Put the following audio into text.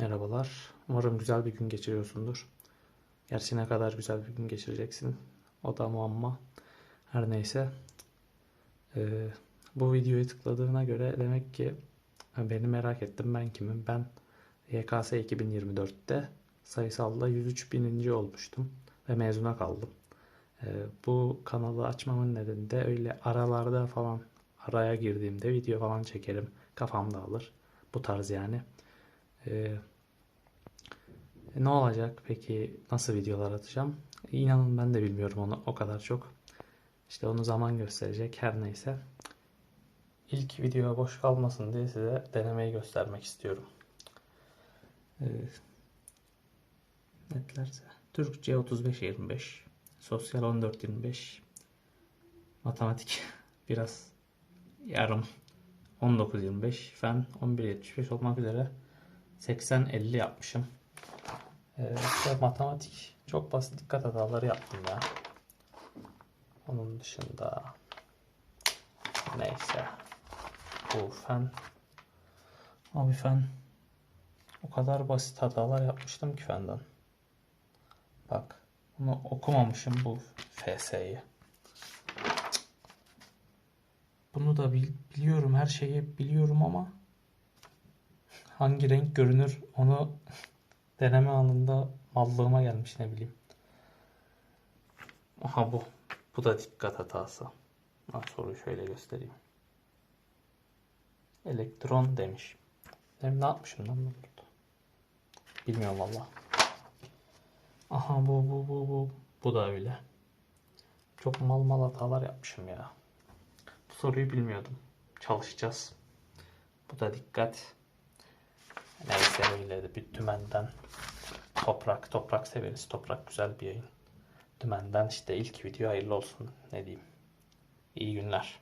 Merhabalar. Umarım güzel bir gün geçiriyorsundur. Gerçi ne kadar güzel bir gün geçireceksin. O da muamma. Her neyse. Ee, bu videoyu tıkladığına göre demek ki beni merak ettim. Ben kimim? Ben YKS 2024'te sayısalda 103 bininci olmuştum. Ve mezuna kaldım. Ee, bu kanalı açmamın nedeni de öyle aralarda falan araya girdiğimde video falan çekerim. Kafam dağılır. Bu tarz yani. Ee, ne olacak peki? Nasıl videolar atacağım? İnanın ben de bilmiyorum onu o kadar çok. İşte onu zaman gösterecek her neyse. İlk video boş kalmasın diye size denemeyi göstermek istiyorum. Ee, netlerse. Türkçe 35-25. Sosyal 14-25. Matematik biraz yarım 19-25. Fen 11-75 olmak üzere 80-50 yapmışım. Ee, matematik çok basit dikkat hataları yaptım ya. Onun dışında neyse. Bu fen abi fen o kadar basit hatalar yapmıştım ki fenden. Bak bunu okumamışım bu FS'yi. Bunu da bil- biliyorum her şeyi biliyorum ama hangi renk görünür onu deneme anında mallığıma gelmiş ne bileyim. Aha bu. Bu da dikkat hatası. Ha, soruyu şöyle göstereyim. Elektron demiş. Benim ne yapmışım lan ben burada? Bilmiyorum valla. Aha bu bu bu bu. Bu da öyle. Çok mal mal hatalar yapmışım ya. Bu soruyu bilmiyordum. Çalışacağız. Bu da dikkat. De bir dümenden toprak toprak severiz. Toprak güzel bir yayın. Dümenden işte ilk video hayırlı olsun ne diyeyim. İyi günler.